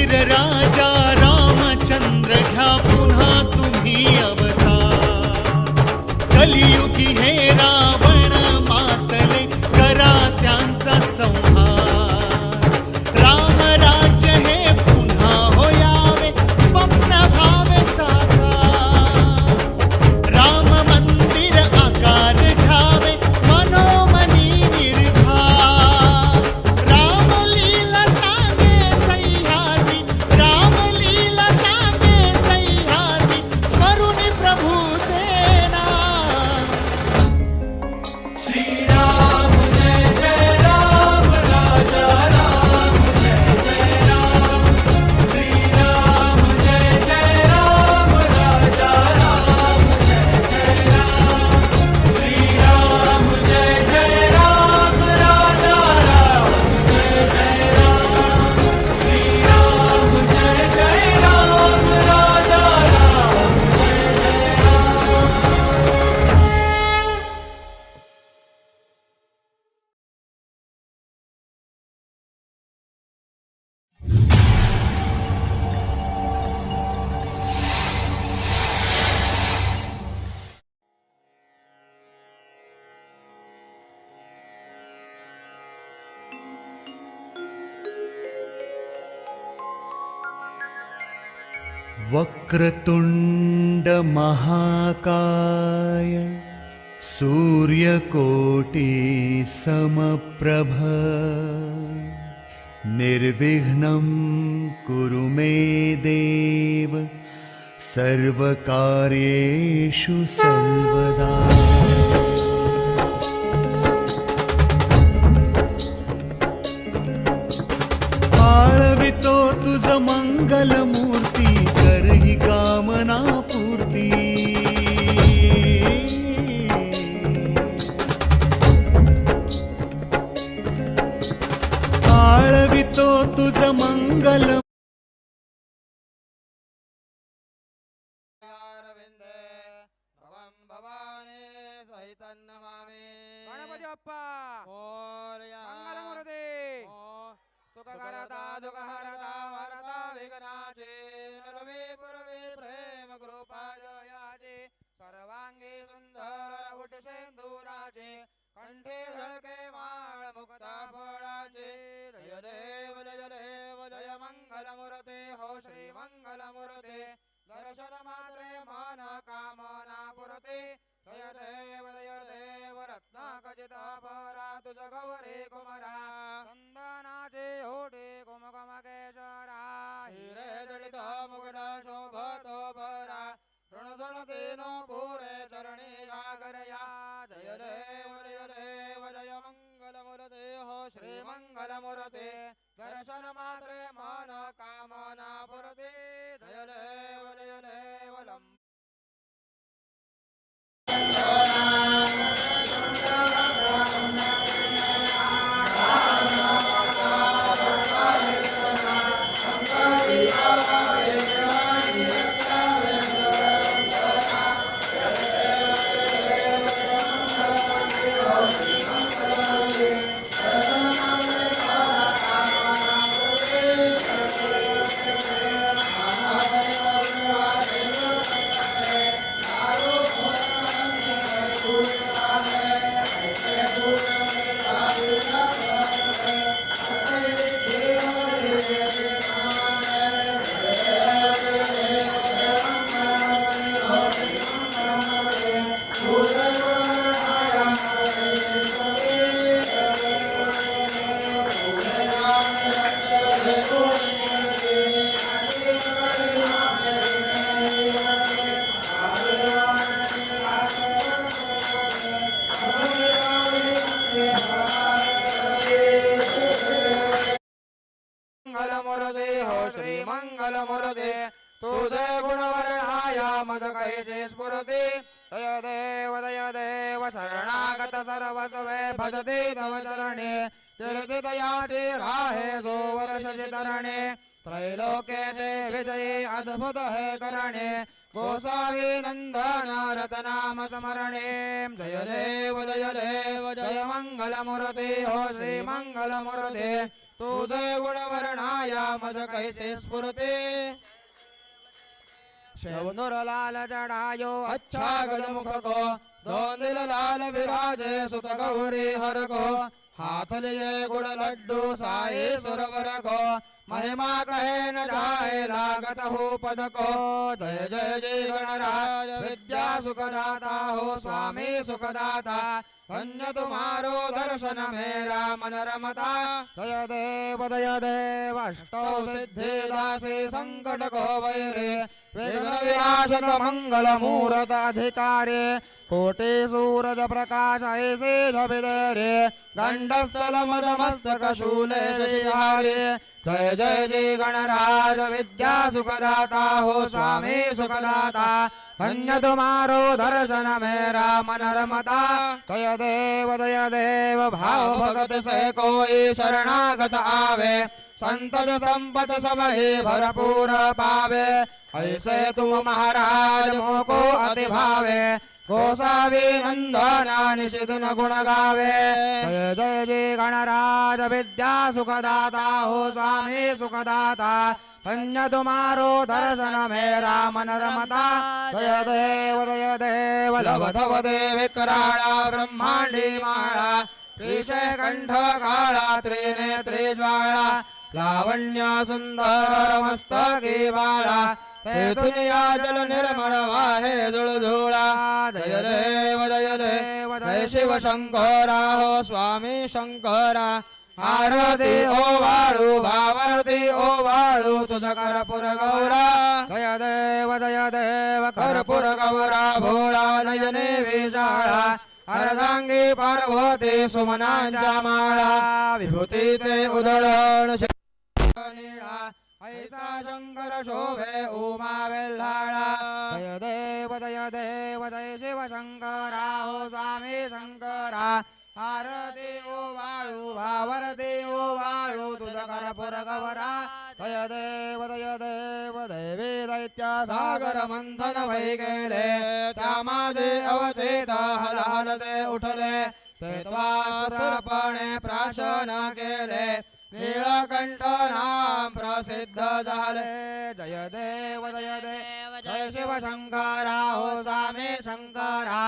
वीर राजा रामचंद्र घ्या पुन्हा तुम्ही अवतार. कलियुग वक्रतुण्डमहाकाय सूर्यकोटिसमप्रभ निर्विघ्नं कुरु मे देव सर्वकार्येषु सर्वदा। आळवितो तुज समङ्गलम् पूर्ती आळवितो तुझ मंगल। गणपती बाप्पा। मोरया मंगलमूर्ती। सुखकरता दुःखहरता। अंगी सुंदर उठ सिंदुराचे कंठे झळके माळ मुक्ता फळाचे जय देव जय देव जय मंगलमूर्ते हो श्री मंगलमूर्ते। दर्शन मात्रे मन कामना पुरते। जय देव जय देव रत्नाखचित परा तुझ गौरे कुमरा। चंदनाचे ओढे कुमकुम केशरा। हिरे जडित मुकुट शोभतो परा केनो पुरे चरणी गागरया जय देव जय देव जय मंगलमूर्ते। हो श्री मंगलमूर्ते दर्शन मात्रे मन कामना पुरते जय देव जय Thank you. मुरदे हो श्री मंगल मंगलमूर्ते तुझे गुणवर्णाया मद कैसे स्फुरते। दय देव दय देव शरणागत सर्वस्वे भजते तव चरणे। तीर्थे दयाचे राहे जो वर्ष तरणे त्रैलोके ते विजये अद्भुत हे करणे। गोसावी नंदन रतनाम स्मरणे जय देव जय देव जय मंगल मूर्ती हो श्री मंगल मूर्ती तुझे गुणवर्णा आया मज कैसे स्फुरते शेवनुर लाल जडायो अच्छा गजमुख को दोंदिल लाल विराजे सुत गौरी हर को हाथ लिए गुड़ महिमा कहे न जाए लागत हो पद को जय जय जय गणराज विद्या सुखदाता हो स्वामी सुखदाता। धन्य तुम्हारो दर्शन मेरा मन रमता जय देव जय देव, अष्टौ सिद्धि दासी संकट को वैरे विघ्न मंगल मूरत अधिकारे। कोटि सूरज प्रकाश ऐसे दंडस्थल मद मस्तक शूले श्रीहारे जय जय जय गणराज विद्या सुखदाता हो स्वामी सुखदाता। धन्य तुम्हारो दर्शन मेरा मन रमता। जय देव जय देव भाव भगत से कोई शरणागत आवे। संतत संपत सब ही भरपूर पावे। ऐसे तुम महाराज मोको अति भावे गोसावी नंदना निशिदन गुण गावे जय जय जय गणराज विद्या सुखदाता। हो स्वामी सुखदाता। धन्य तुमारो दर्शन मेरा मन रमता। जय देव जय देव लवधव देव कराळा ब्रह्मांडी माळा। त्रिशय कंठ काळा त्रिनेत्री ज्वाळा। लावण्य सुंदर मस्तकी बाळा। जल निर्मळ वाहे जुळझुळा। जय देव जय देव जय शिव शंकरा हो स्वामी शंकरा। आरती ओ वाळू भावारती ओ वाळू तुझ करपुर गौरा। जय देव जय देव करपुर गौरा भोळा नयने विशाळा। अर्धांगी पार्वती सुमनांच्या माळा। विभूतीचे उधळण निळा ऐसा शंकर शोभे उमा वेल्हाळा। जय देव जय देव जय शिव शंकरा। हो स्वामी शंकरा। आरती ओ वाळू भावरती ओ वाळू तुझ करपुर गवरा जय देव जय देव देवी दैत्य सागर मंथन वै गेले। त्यामादे अवचेत हल हलते उठले। श्वेतवासुरपणे प्राशन केले। नीळकंठ नाम प्रसिद्ध झाले जय देव जय देव जय शिव शंकरा हो स्वामी शंकरा।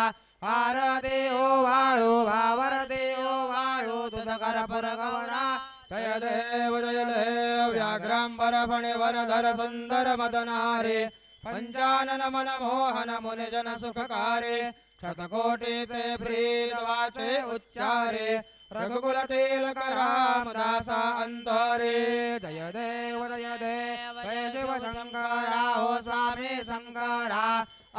आरती ओ वाळू भावरती ओ वाळू तुझ करपुर गौरा। जय देव जय देव व्याघ्रांबर फणे वरधर सुंदर मदनारे। पंचानन मन मोहन मुनिजन सुखकारे। शतकोटीचे प्रीत वाचे उच्चारे। रघुकुल तिलक रामदासा अंतरे जय देव जय देव जय शिव शंकरा हो स्वामी शंकरा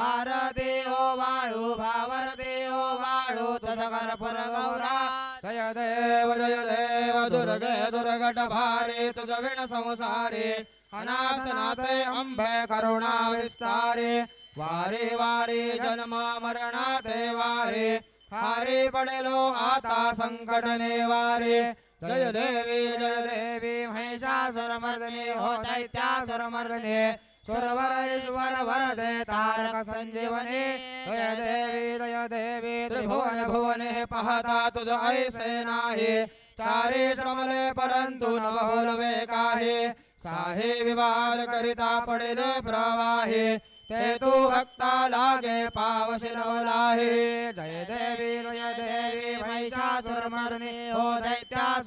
आरती ओ वाळू भावरती ओ वाळू तुझ करपुर गौरा जय देव जय देव दुर्गे दुर्गट भारी तुझ विण संसारी अनाथ नाथे अंबे करुणा विस्तारे। वारे वारे जन्म मरणाते वारे। हारे पडेलो आता संकटने वारे. जय देवी जय देवी महिषासुर मर्दने हो दैत्यासुर मर्दने. सुरवरेश्वर वरदे तारक संजीवने. जय देवी जय देवी त्रिभुवन भुवने पाहता तुझ ऐसे नाही. चारे श्रमले परंतु न बोलवे काही. साहे विवाद करिता पडेल प्रवाहे. ते तू भक्ता लागे पावशी नवलाही.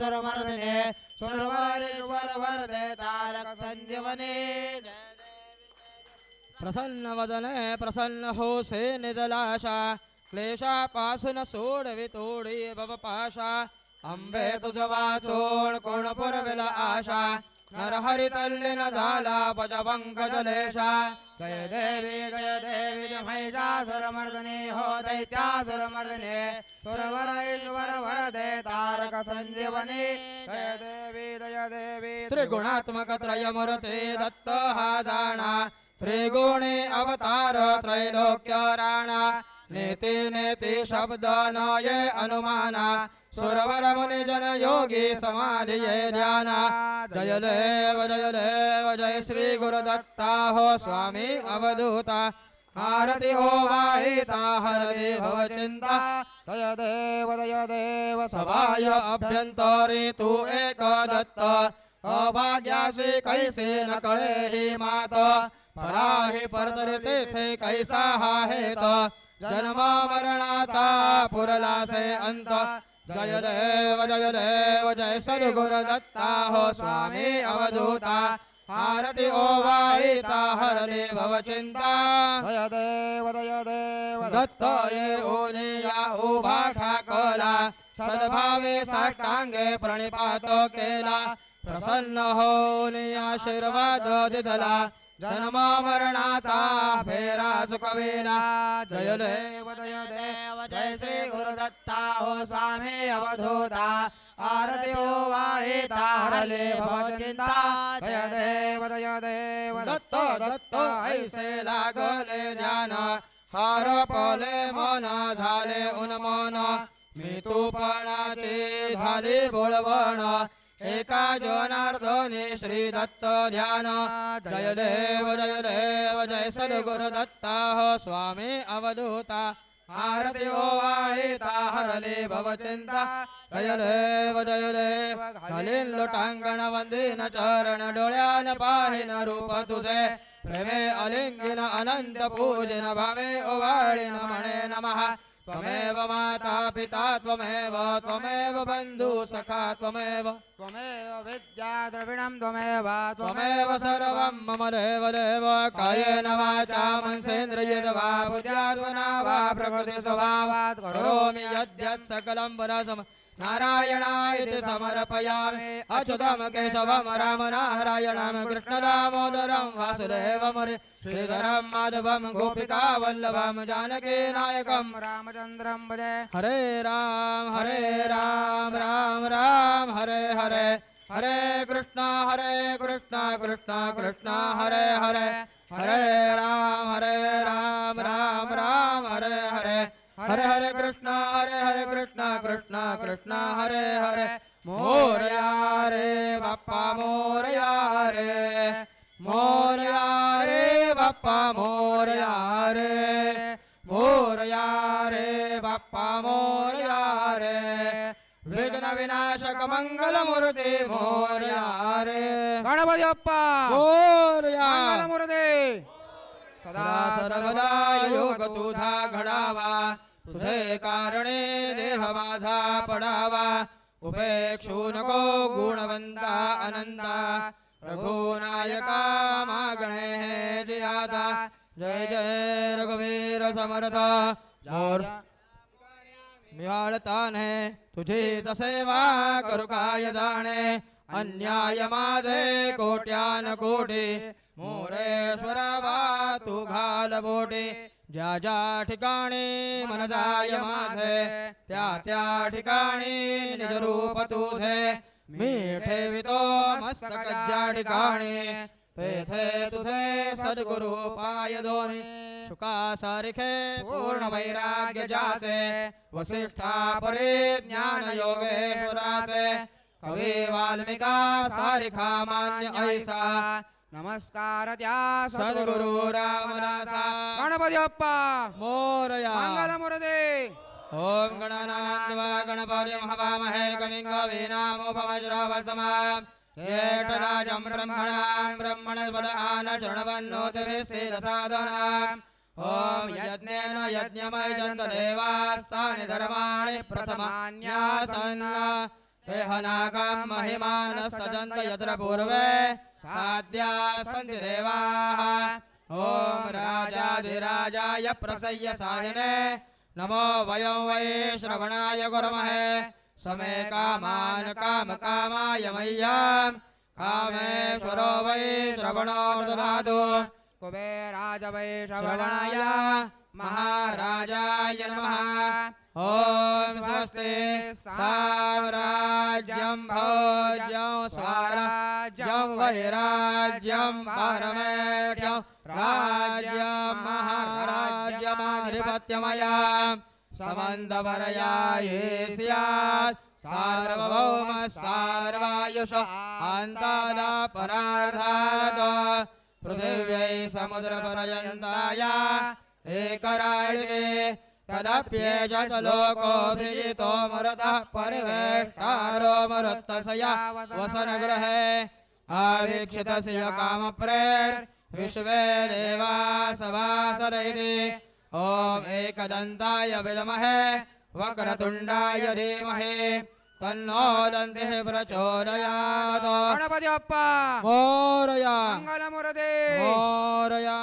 दैत्यासुर मर्दने सुरवरेश्वर वरदे तारक संजीवने प्रसन्न वदने प्रसन्न हो से निजलाशा क्लेशापासून सोडवी तोडी बवपाशा अंबे तुझ वाचोण कोण पुरविल आशा। नरहरी तल्लीन झाला पज पंकजलेशा जय देवी जय देवी जय महिषासुर मर्दने हो दैत्यासुर मर्दने सुरवर ईश्वर वरदे तारक संजीवनी जय देवी जय देवी त्रिगुणात्मक त्रयमूर्ते दत्त हा जाणा त्रिगुणे अवतार त्रैलोक्य राणा नेते नेते शब्द नये अनुमाना। सुरवर मुनि जन योगी समाधि ध्याना जय देव जय देव जय श्री गुरुदत्ता हो स्वामी अवधूता। आरती हो वाळीता हरती भव चिंता जय देव जय देव सभाय अभ्यंतरी तू एक दत्त अभाग्यासी कैसे न कळे ही मात। पराही परतर तेथे कैसा हा हेत जन्मा मरणाचा पुरलासे अंत। जय देव जय देव जय सद्गुर दत्ता हो स्वामी अवधूता। आरती ओवाळीता भव चिंता जय देव जय देव। दत्त ये ओनिया उभा ठाकला सद्भावे साष्टांगे प्रणिपात केला. प्रसन्न होऊन आशीर्वाद दिदला जन्म मरणाचा फेरा चुकवेला जय देव जय देव जय श्री गुरुदत्ता. हो स्वामी अवधूता. आरती ओवाळीता हरले भवचिंता जय देव जय देव. दत्त दत्त ऐसे लागले ज्ञान. हरपले मन झाले उन्मन मी तूपणाचे झाले बोलवण. एका जनार्दने श्री दत्त ध्यान. जय देव जय देव जय सद्गुरु दत्ता हो स्वामी अवधूता. आरती ओवाळीता हरले भवचिंता जय देव जय देव घालीन लोटांगण वंदिन चरण डोळ्यान पाहिन रूप तुझे. प्रेमे अलिंगिन अनंत पूजन भावे ओवाळीन म्हणे नमः। त्वमेव माता पिता त्वमेव त्वमेव बन्धु सखा त्वमेव। त्वमेव विद्या द्रविणं त्वमेव त्वमेव सर्वं मम देव देव। कायेन वाचा मनसेन्द्रियेण वा बुद्ध्यात्मना वा प्रकृति स्वभावात् करोमि यद्यत् सकलं परसम नारायणायति समर्पयामि। अच्युतं केशवं राम नारायणं कृष्णदामोदरं वासुदेवं हरे श्रीधरं माधवं गोपिका वल्लभं जानकी नायकं रामचन्द्रं भजे। हरे राम हरे राम राम राम हरे हरे। हरे कृष्णा हरे कृष्णा कृष्णा कृष्णा हरे हरे। हरे राम हरे राम राम राम हरे हरे। हरे हरे कृष्णा। हरे हरे कृष्णा कृष्णा हरे हरे। मोरया रे बाप्पा मोरया रे। मोरया रे बाप्पा मोरया रे। मोरया रे बाप्पा मोरया रे। विघ्न विनाशक मंगल मूर्ती मोरया रे। गणपती बाप्पा! मोरया। मंगलमूर्ती सदा सर्वदा योग तुझा घडावा। तुझे कारणे देह माझा पडावा. उपेक्षू नको गुणवंता अनंता. रघुनायका मागणे हे जियाता जय जय रघुवीर समर्थ. जोर. मिवाळताने तुझी तसेवा करू काय जाणे. अन्याय माझे कोट्यान कोटी. मोरेश्वरा वा तू घाल बोटे. ज्या ज्या ठिकाणी मन जाय माझे त्या त्या ठिकाणी निज रूप तुझे मी ठेवितो मस्तक ज्या ठिकाणी तेथे तुझे सद्गुरु पाय दोन्ही शुकासारिखे पूर्ण वैराग्य जाचे वसिष्ठा परे ज्ञान योगेश्वराचे कवी वाल्मिका सारिखा मान्य ऐसा नमस्कार त्या सद्गुरु रामदासा गणपती बाप्पा मोरया. मंगलमूर्ती. ॐ गणानान्वा गणपति महावामहे कविं कवीनामुपमज्रवसमा हेटराजं ब्रह्मणां ब्रह्मणस्पद आन शृण्वन्नोतिभिस्सेदसादनाम् ॐ यज्ञेन यज्ञमयजन्त देवास्तानि धर्माणि प्रथमान्यासन् ते हनाकं महिमानः सजन्त यत्र पूर्वे. साध्या सन्ति देवाः ॐ राजाधिराजाय प्रसय्य सायिने नमो वयं वै श्रवणाय कुर्महे समे कामान् कामकामाय मय्यां कामेश्वरो वै श्रवणो ददातु कुबेराज वै श्रवणाय महाराजाय नमः। ॐ स्वस्ति साम्राज्यं भोज्यं स्वराज्यं वैराज्यं परमेढ्यं राज्यं महाराज्यमाधिपत्यमया। समन्दपरया ये स्यात् सार्वभौम सार्वायुष अन्तादापराधात पृथिव्यै समुद्रपर्यन्ताय एकराळे तदप्येष च लोकोऽभिजितो मरुतः परिवेष्टारो मरुत्तसया वसनगृहे। आवीक्षितस्य कामप्रेर् विश्वे देवा सवासरैति ॐ एकदन्ताय विद्महे वक्रतुण्डाय धीमहि तन्नो दन्तिः प्रचोदयात् गणपती बाप्पा मोरया। मंगलमूर्ती। मोरया।